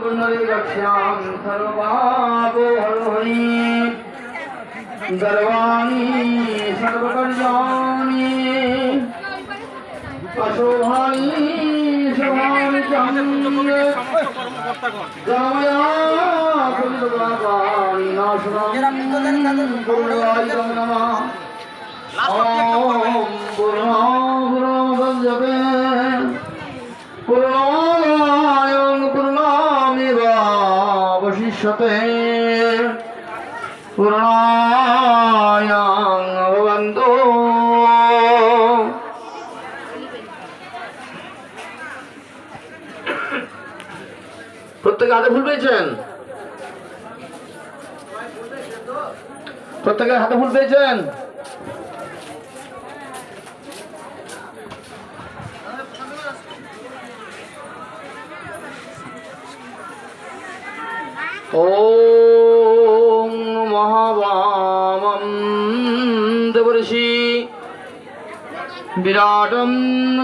पुनर्गक्ष्यां सर्वपापोहरि गर्वाणि सर्वकर्याणि अशोभानि शुभानि च गमया कुलपापानि नाशनं कुर्वायुं नमः ॐ पूर्णो पूर्णमदजपे पूर्णाय ভবিষ্যতে বন্ধু। প্রত্যেকে হাতে ভুল পেয়েছেন? প্রত্যেকের হাতে ভুল পেয়েছেন? ॐ महावामं दवर्षि विराटं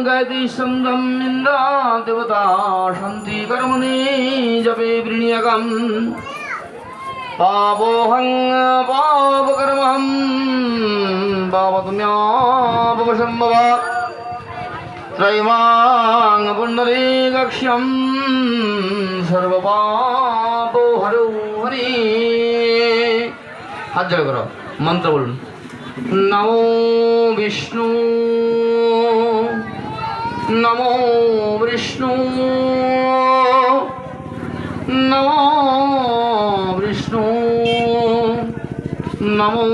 गतिसन्दं इन्द्रा देवता सन्ति कर्मणि जपे वृणीयकम् पापोऽहं पापकर्महं पापतुम्यापशम्भव त्रैवाङ्गपुण्डरीकक्ष्यं सर्वपा হরো হাত জড়ো করো, মন্ত্র বলুন। নমো বিষ্ণু। নমো বিষ্ণু। নমো বিষ্ণু। নমো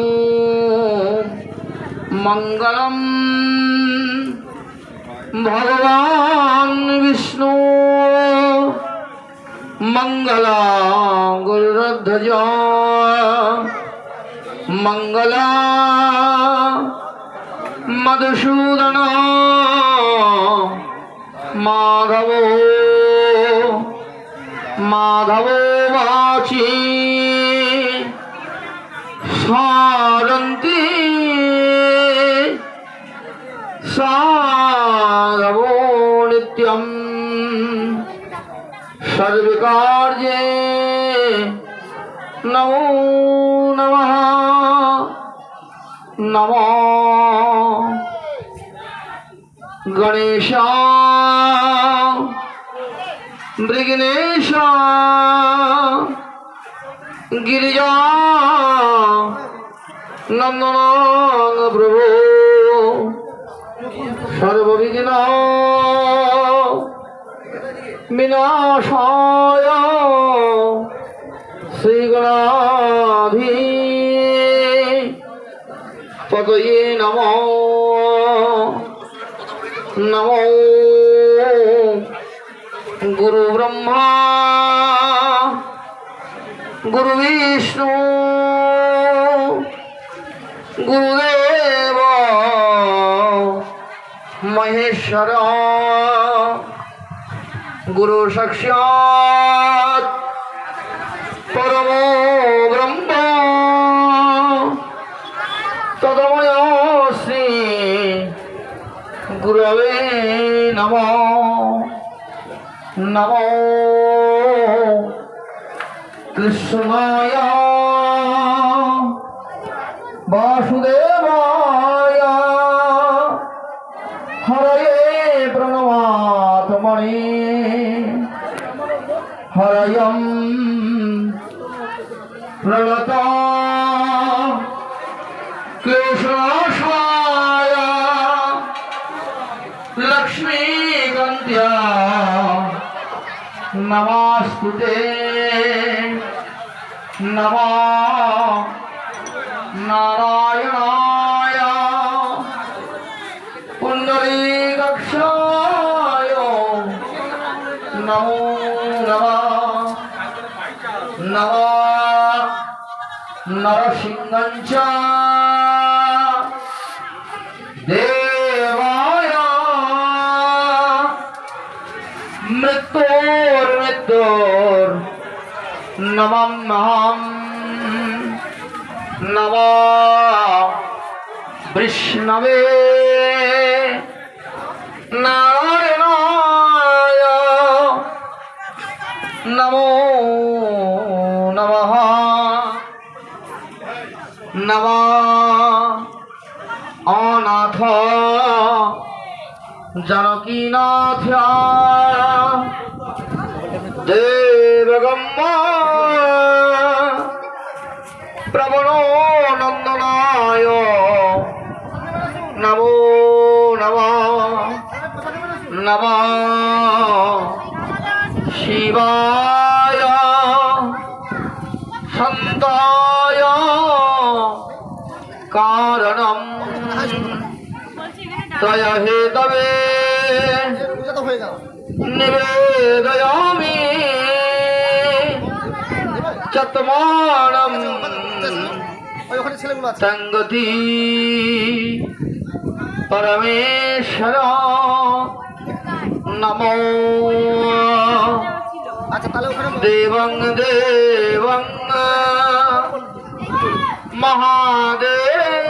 মঙ্গলম। ভগবান বিষ্ণু। मङ्गलाङ्गुरुध्वजो मङ्गला मधुसूदन। माधवो। माधवो वाचि। सारन्ति साधवो সর্বকার্যে নমো নম নম গণেশ মৃগনেশ গিরিজা নন্দন প্রভু সয় শ্রীগণাধি পতয়ে নম নম গুরু ব্রহ্মা গুরু বিষ্ণু গুরুদেব মহেশ্বর গুরু সাক্ষাৎ। পরম ব্রহ্ম। তদময় শ্রী গুরবে নম। নম কৃষ্ণায়। বাসুদেবায় হরয়ম প্রণতা ক্লেশায় লক্ষ্মীকান্ত্या নমস্তুতে নম নারায়ণায় নরসিংহং চ দেবায় মৃত্যুর্মৃত্যুর নমঃ নম বিষ্ণবে নারায়ণায় জানকীনাথ দেবগম্য প্রবণো নন্দনায় নমো নম নম শিবায় সন্তায় কারণম নিবেদয়ামি। চত্মানম সঙ্গতি পরমেশ্বর। নমো। আচ্ছা দেবং দেবং। মহাদেব।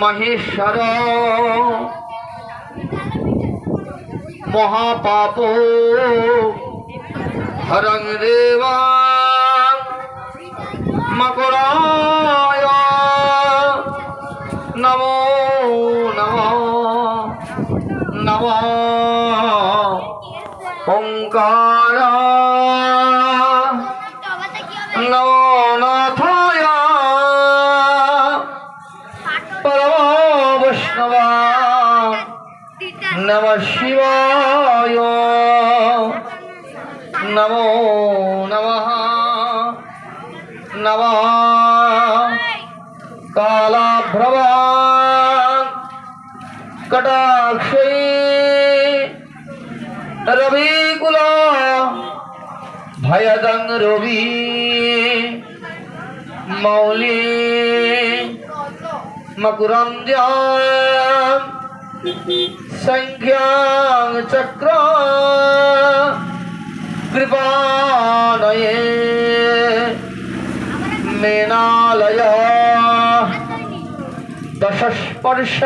মহেশ্বর। মহাপাপ। হরং দেব। মকরায়। নমো নমো। নমো। ওঙ্কার। কটাক্ষে রবিকুল ভয়দং রবি মৌলি। মকুরঞ্জন সংখ্যাং চক্র। কৃপাণয়ে মেনালয় দশস্পর্শ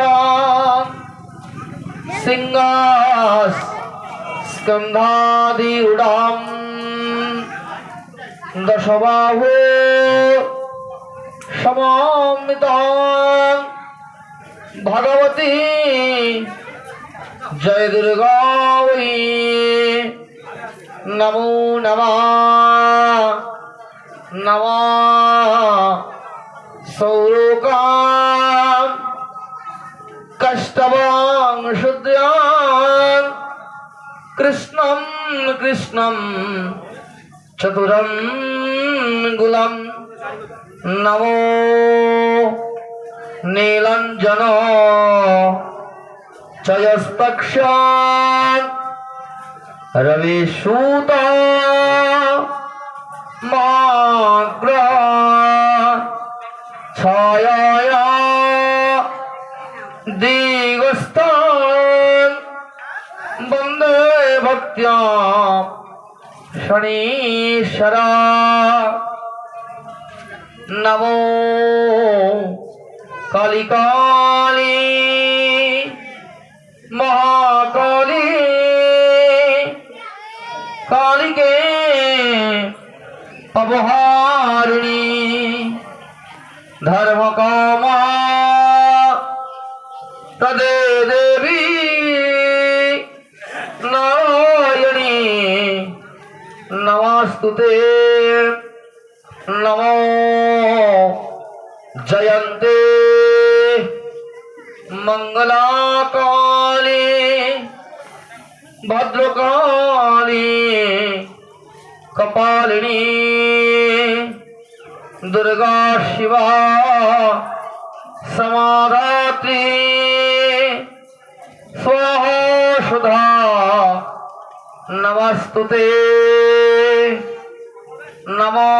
স্কন্ধাদিরূঢ়াম দশবাহু সমমিত ভগবতী জয় দুর্গা বৈ নমো নমঃ নমঃ সৌরকাম কষ্টবাং শুদ্ধাং কৃষ্ণম কৃষ্ণম চতুরম গুলম নমো নীলঞ্জন চয়স্তক্ষ রবিসূত মাগ্র দিগস্তান বন্দে ভক্ত্যা শনীশ্বরা নমো কালিকালী। মহাকালী। কালিকে অবহারিণী ধর্ম नमस्तुते नमो जयंते मङ्गलाकाले भद्रकाले कपालिनी दुर्गा शिवा समाधात्री स्वाहा नमस्तुते। नमो।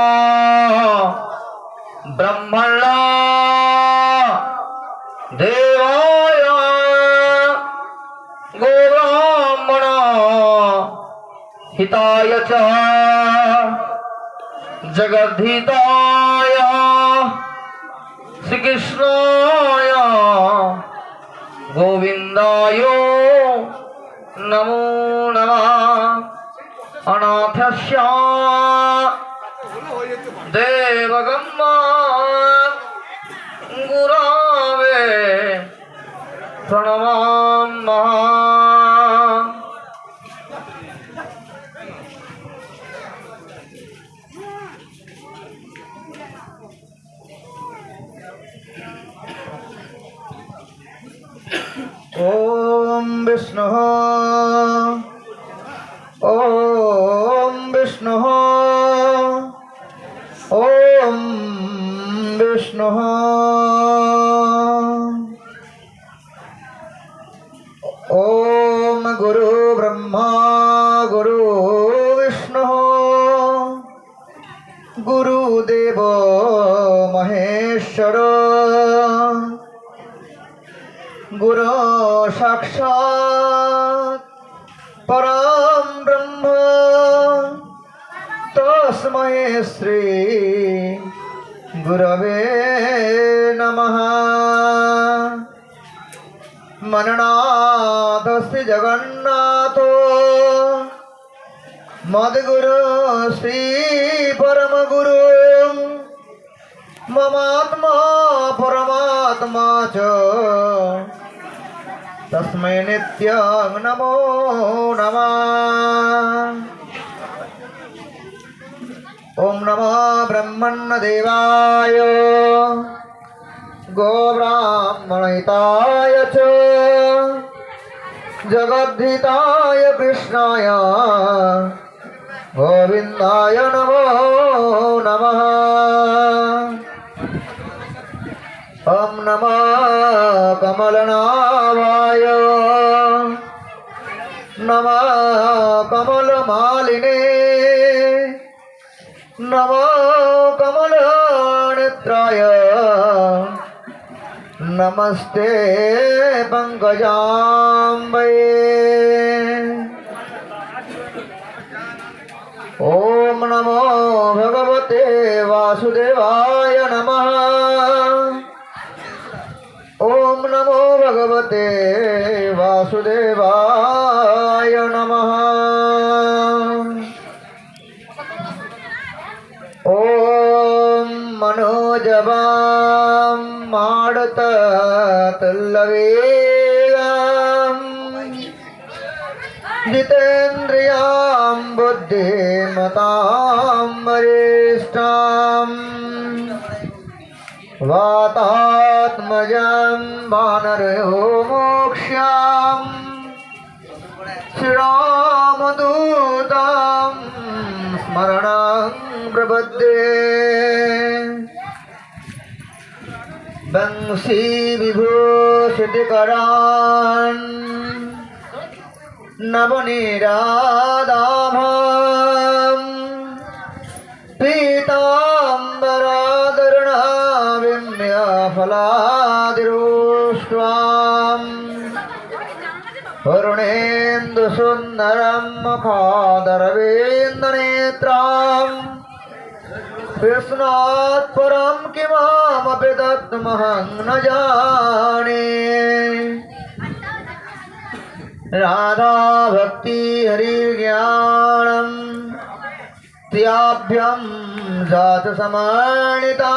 ब्रह्मण देवाय। गोब्राह्मण। हिताय च। जगद्धिताय। श्रीकृष्णाय। गोविंदाय नमो অনাথস্য দেবগম্ম গুরবে প্রণমামঃ ॐ विष्णुः সৎ পরম ব্রহ্ম তস্ময়ে শ্রী গুরবে নমঃ মননাদস্তি জগন্নাথ মদগুরু শ্রী পরমগুরু মমাত্মা পরমাত্মা চ तस्मै नित्यं नमो नमः। ॐ नमो ब्रह्मण्यदेवाय गोब्राह्मणहिताय च। जगद्धिताय कृष्णाय। गोविन्दाय नमो नमः। ॐ नमः कमलनाभाय नमः कमलमालिने नमो कमलनेत्राय नमस्ते पङ्कजाम्बे ॐ नमो भगवते वासुदेवाय नमः। ॐ मनोजवां माडत तुल्लवेगाम् जितेन्द्रियाँ बुद्धिमतां वरिष्ठाम् वातात्मजं वानरयो मोक्ष्याम् श्रीरामदूतां स्मरणं प्रपद्ये वंशी विभूषितिकरान् वरुणेन्दुसुन्दरं मुखादरवेन्दनेत्राम् कृष्णात् परं किमामपि दत्तमहं न जाने। राधा भक्ति हरिज्ञानम् त्याभ्यं जातसमानिताम्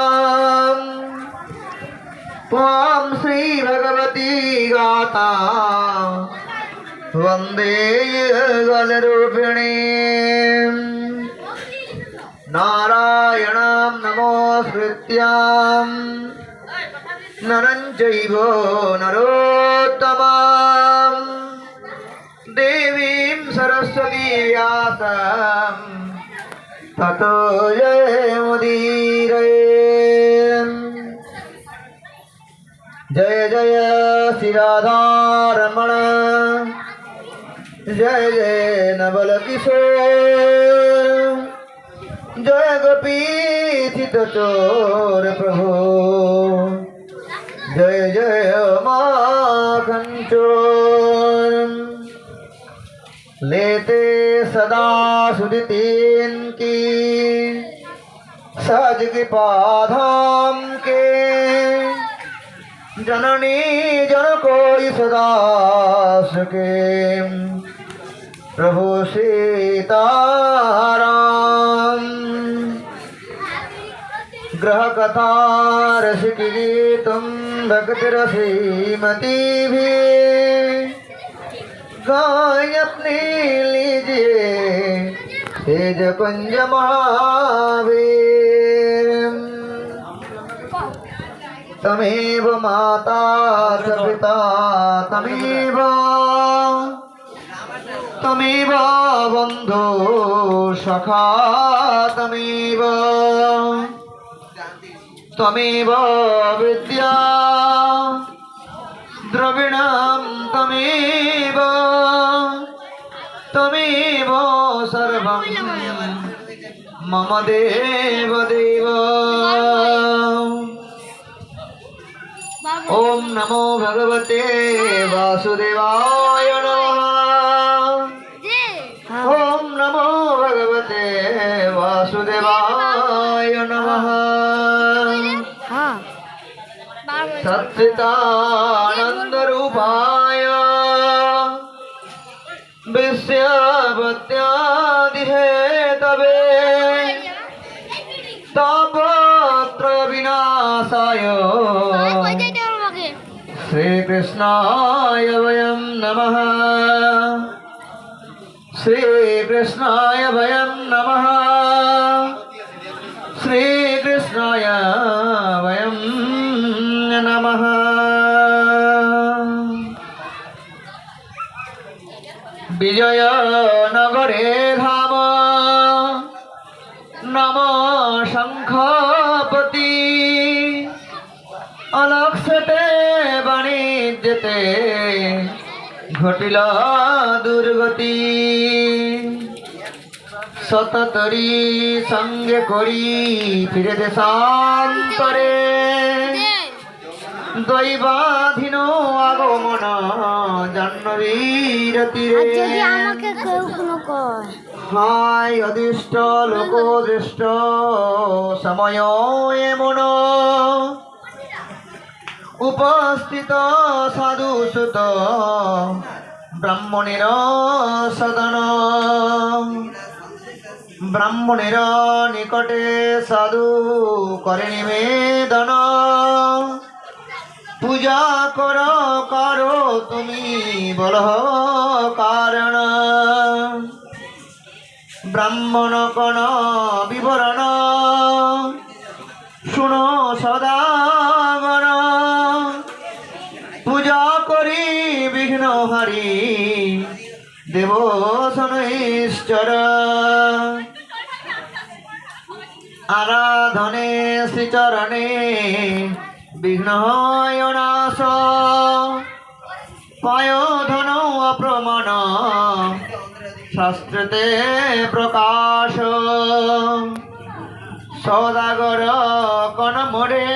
त्वां श्रीभगवती गाता वंदे गलरूपिणी। नारायणां नमोऽस्मृत्याम् नरं चैव नरोत्तमाम् देवीं सरस्वती व्यासम् ततो जयमुदीरये जय जय श्रीराधारमण जय जय नवल किशोर। जय गोपीचित चोर प्रभु। जय जय माखन चोर लेते सदा सुदितीन की। सहज कृपाधाम के। जननी जन कोई सदा सके प्रभु सीताराम। ग्रह कथा भक्तिरसीमती भी गाय अपनी लीजिए, तेज कुंज महावीर तमेव माता पिता तमेव। সত্যমেব বন্ধু সখাতমেব তমেব বিদ্যা, দ্রবিণাম তমেব তমেব সর্বম, মম দেব দেব। ওম নমো ভগবতে বাসুদেবায় भगवते वासुदेवाय नमः। सच्चिदानन्दरूपाय विश्ववत्यादिहेतवे तापत्र विनाशाय श्रीकृष्णाय वयं नमः। श्रीकृष्णाय वयं नमः श्रीकृष्णाय वयं नमः विजयनगरे धाम नम शङ्खपति অলক্ষতে বাণিজ্যতে ঘটিল দুর্গতি। শততরি সঙ্গে করি ফিরে দেশান্তরে দৈবাধীন আগমন জাহ্নবীর আর তীরে হায় অদিষ্ট লোকদৃষ্ট সময় এমন। উপস্থিত সাধু সুত ব্রাহ্মণের সদন। ব্রাহ্মণের নিকটে সাধু করে নিবেদন। পূজা কর, করো, তুমি বল কারণ। ব্রাহ্মণ কণ বিবরণ। শুনো সদাগণ পূজা করি বিঘ্ন হারি দেব শনৈশ্চর। আরাধনে শ্রীচরণে বিঘ্ন হয় নাশ। পায় ধন অপ্রমাণ, শাস্ত্রতে প্রকাশ। সদাগর কন মোড়ে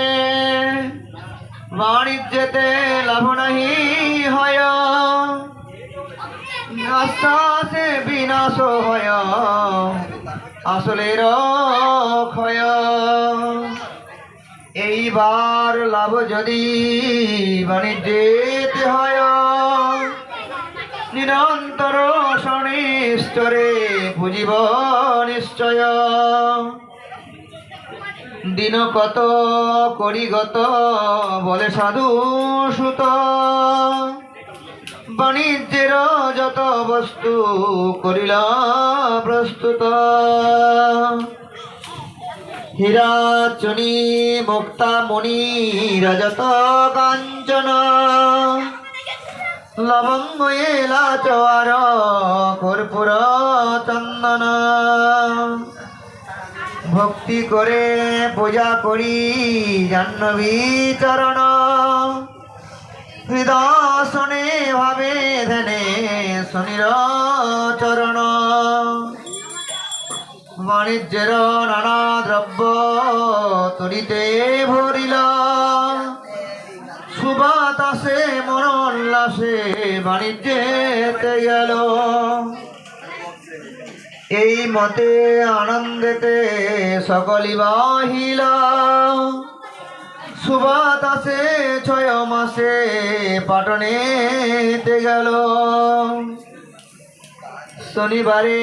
বাণিজ্যতে লাভ নাহি, হয়। বিনাশ হয়। ক্ষয় এইবার লাভ যদি বাণিজ্যেতে হয়। নিরন্তর শনিস্তরে বুঝিব নিশ্চয়। দিন কত করি গত, বলে সাধু সুত। বাণিজ্যের যত বস্তু করিল প্রস্তুত। হীরা চনি মুক্তা মণি রজত কাঞ্চন। লবঙ্গ, এলাচ, আর কর্পূর চন্দন। ভক্তি করে পূজা করি জাহ্নবী চরণ। হৃদয়সনে ভাবে ধ্যানে শনির চরণ। বাণিজ্যের নানা দ্রব্য তরিতে ভরিল। সুবাতাসে মন উল্লাসে বাণিজ্যেতে গেল এই মতে আনন্দেতে সকলি বাহিল। সুবাতাসে ছয় মাসে পাটনে পাটনেতে গেল। শনিবারে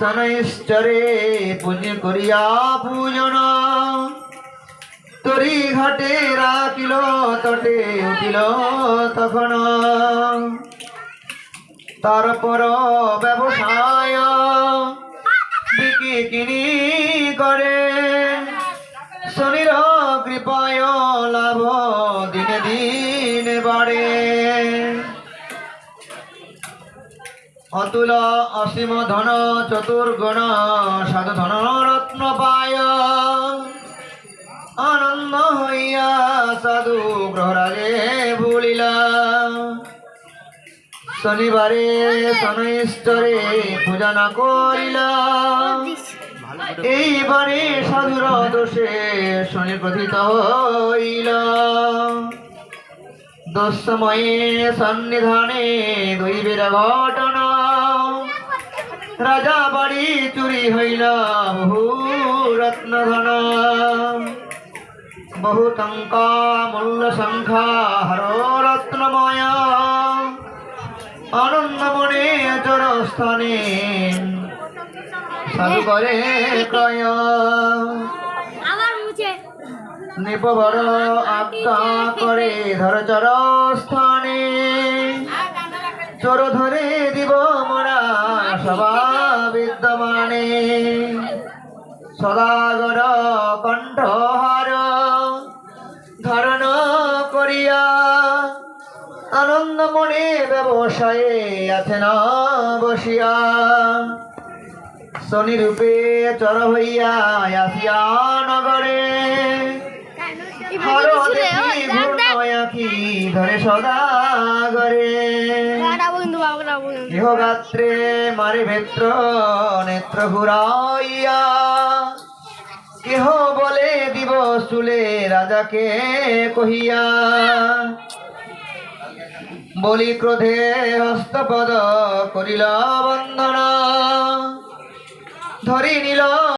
শনৈশ্চরে পুণ্য করিয়া পূজন। তরি ঘাটে রাখিল, তটে উঠিল তখন। তারপর ব্যবসায় বিকি কিনি করে। শনির কৃপায় লাভ দিনে দিনে বাড়ে। অতুল অসীম ধন চতুর্গুণ সাধু ধন রত্ন পায়। আনন্দ হইয়া সাধু গ্রহরাজে ভুলিলা। শনিবারে শনৈশ্বরে পূজা না করিলা। এইবারে সাধুর দোষে শনি প্রথিত হইল। দোষময়ে সন্নিধানে দৈবের ঘটনা। রাজা বাড়ি চুরি হইল বহু রত্নধন বহু টঙ্কা মূল্য সংখ্যা হর রত্নময় আনন্দ মনে চর স্থানে সাধু করে মুছে। নিপবর আজ্ঞা করে ধর চর স্থানে চোর ধরে দিব মোরা সভা বিদ্যমানে। সদাগর কণ্ঠহার ধারণ মনে ব্যবসায়ে আছে না বসিয়া। শনি রূপে চর হইয়া আসিয়া নগরে। হর দেখি ঘূর্ণয়াকি ধরে সদাগরে। ইহগাত্রে মারে ভেত্র নেত্র ঘুরাইয়া। কেহ বলে দিব চুলে রাজাকে কহিয়া। বলি ক্রোধে হস্তপদ করিল বন্দনা। ধরি নিল